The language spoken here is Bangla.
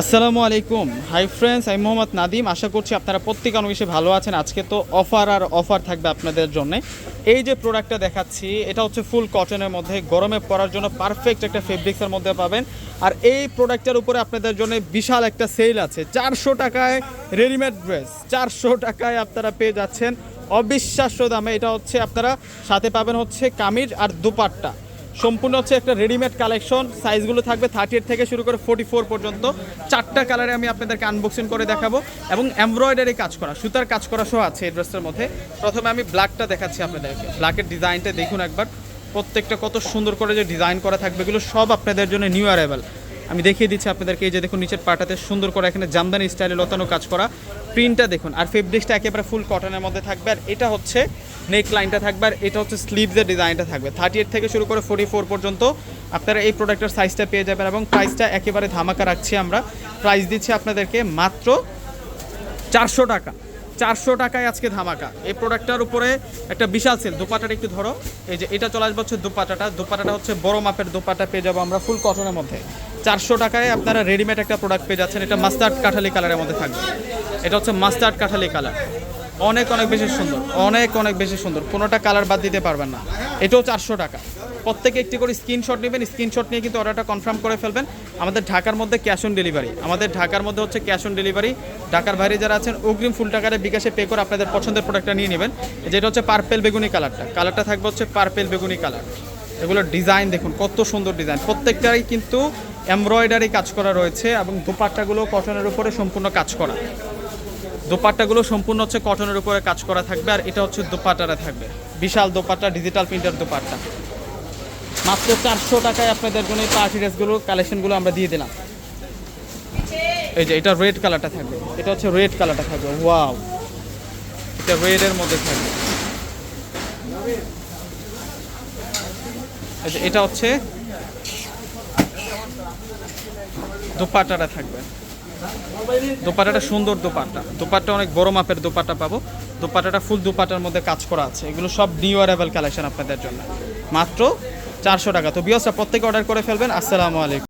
আসসালামু আলাইকুম। হাই ফ্রেন্ডস আমি মোহাম্মদ নাদিম আশা করছি আপনারা প্রত্যেক অনেক ভালো আছেন। আজকে তো অফার আর অফার থাকবে আপনাদের জন্য। এই যে প্রোডাক্টটা দেখাচ্ছি, এটা হচ্ছে ফুল কটনের মধ্যে। গরমে পরার জন্য পারফেক্ট একটা ফেব্রিক্সের মধ্যে পাবেন। আর এই প্রোডাক্টটার উপরে আপনাদের জন্য বিশাল একটা সেল আছে। চারশো টাকায় রেডিমেড ড্রেস চারশো টাকায় আপনারা পেয়ে যাচ্ছেন। অবিশ্বাস্য দামে এটা হচ্ছে আপনারা সাথে পাবেন হচ্ছে কামিজ আর দুপাট্টা। সম্পূর্ণ হচ্ছে একটা রেডিমেড কালেকশন সাইজগুলো থাকবে থার্টি থেকে শুরু করে ফোর্টি ফোর পর্যন্ত। চারটা কালারে আমি আপনাদেরকে আনবক্সিং করে দেখাবো। এবং এমব্রয়ডারি কাজ করা, সুতার কাজ করা সহ আছে এই ড্রেসটার মধ্যে। প্রথমে আমি ব্ল্যাকটা দেখাচ্ছি আপনাদেরকে। ব্ল্যাকের ডিজাইনটা দেখুন একবার। প্রত্যেকটা কত সুন্দর করে যে ডিজাইন করা থাকবে, এগুলো সব আপনাদের জন্য নিউ অ্যারাইভেল আমি দেখিয়ে দিচ্ছি আপনাদেরকে, এই যে দেখুন নিচের পাটাতে সুন্দর করে এখানে জামদানি স্টাইলে লতানো কাজ করা। প্রিন্টটা দেখুন। আর ফেব্রিক্সটা একেবারে ফুল কটনের মধ্যে থাকবে। আর এটা হচ্ছে নেক লাইনটা থাকবে আর এটা হচ্ছে স্লিভসের ডিজাইনটা থাকবে। থার্টি এইট থেকে শুরু করে ফোর্টি ফোর পর্যন্ত আপনারা এই প্রোডাক্টের সাইজটা পেয়ে যাবেন এবং প্রাইসটা একেবারে ধামাকা রাখছি আমরা। প্রাইস দিচ্ছি আপনাদেরকে মাত্র চারশো টাকা। চারশো টাকায় আজকে ধামাকা। এই প্রোডাক্টটার উপরে একটা বিশাল সেল দোপাটাটা একটু ধরো। এই যে এটা চলে আসবে হচ্ছে দোপাটাটা। দোপাটাটা হচ্ছে বড় মাপের দোপাটা পেয়ে যাব আমরা ফুল কটনের মধ্যে। চারশো টাকায় আপনারা রেডিমেড একটা প্রোডাক্ট পেয়ে যাচ্ছেন। এটা মাস্টার্ড কাঠালি কালারের মধ্যে থাকবে। এটা হচ্ছে মাস্টার্ড কাঠালি কালার অনেক অনেক বেশি সুন্দর, অনেক অনেক বেশি সুন্দর। কোনোটা কালার বাদ দিতে পারবেন না। এটাও চারশো টাকা। প্রত্যেকে একটি করে স্ক্রিনশট নেবেন স্ক্রিনশট নিয়ে কিন্তু অর্ডারটা কনফার্ম করে ফেলবেন। আমাদের ঢাকার মধ্যে ক্যাশ অন ডেলিভারি আমাদের ঢাকার মধ্যে হচ্ছে ক্যাশ অন ডেলিভারি ঢাকার বাইরে যারা আছেন, অগ্রিম ফুল টাকারে বিকাশে পে করে আপনাদের পছন্দের প্রোডাক্টটা নিয়ে নেবেন। যেটা হচ্ছে পার্পেল বেগুনি কালারটা কালারটা থাকবে হচ্ছে পার্পেল বেগুনি কালার এগুলোর ডিজাইন দেখুন, কত সুন্দর ডিজাইন প্রত্যেকটাই কিন্তু এমব্রয়ডারি কাজ করা রয়েছে এবং দুপাট্টাগুলো কটনের উপরে সম্পূর্ণ কাজ করা। দোপাট্টাগুলো সম্পূর্ণ হচ্ছে কটনের উপরে কাজ করা থাকবে আর এটা হচ্ছে দোপাট্টাটা থাকবে। বিশাল দোপাট্টা ডিজিটাল প্রিন্টার দোপাট্টা। মাত্র চারশো টাকায় আপনাদের জন্য এই পার্টি ড্রেসগুলো কালেকশনগুলো আমরা দিয়ে দিলাম। এই যে এটা রেড কালারটা থাকবে। এটা হচ্ছে রেড কালারটা থাকবে। ওয়াও এটা রেডের মধ্যে থাকবে। এটা হচ্ছে দোপাট্টাটা থাকবে। দোপাটাটা সুন্দর দোপাটা দোপাটা অনেক বড় মাপের দোপাটা পাবো। দোপাটাটা ফুল দোপাটার মধ্যে কাজ করা আছে। এগুলো সব নিউ কালেকশন আপনাদের জন্য। মাত্র চারশো টাকা। তো বিয়সটা প্রত্যেকে অর্ডার করে ফেলবেন। আসসালামু আলাইকুম।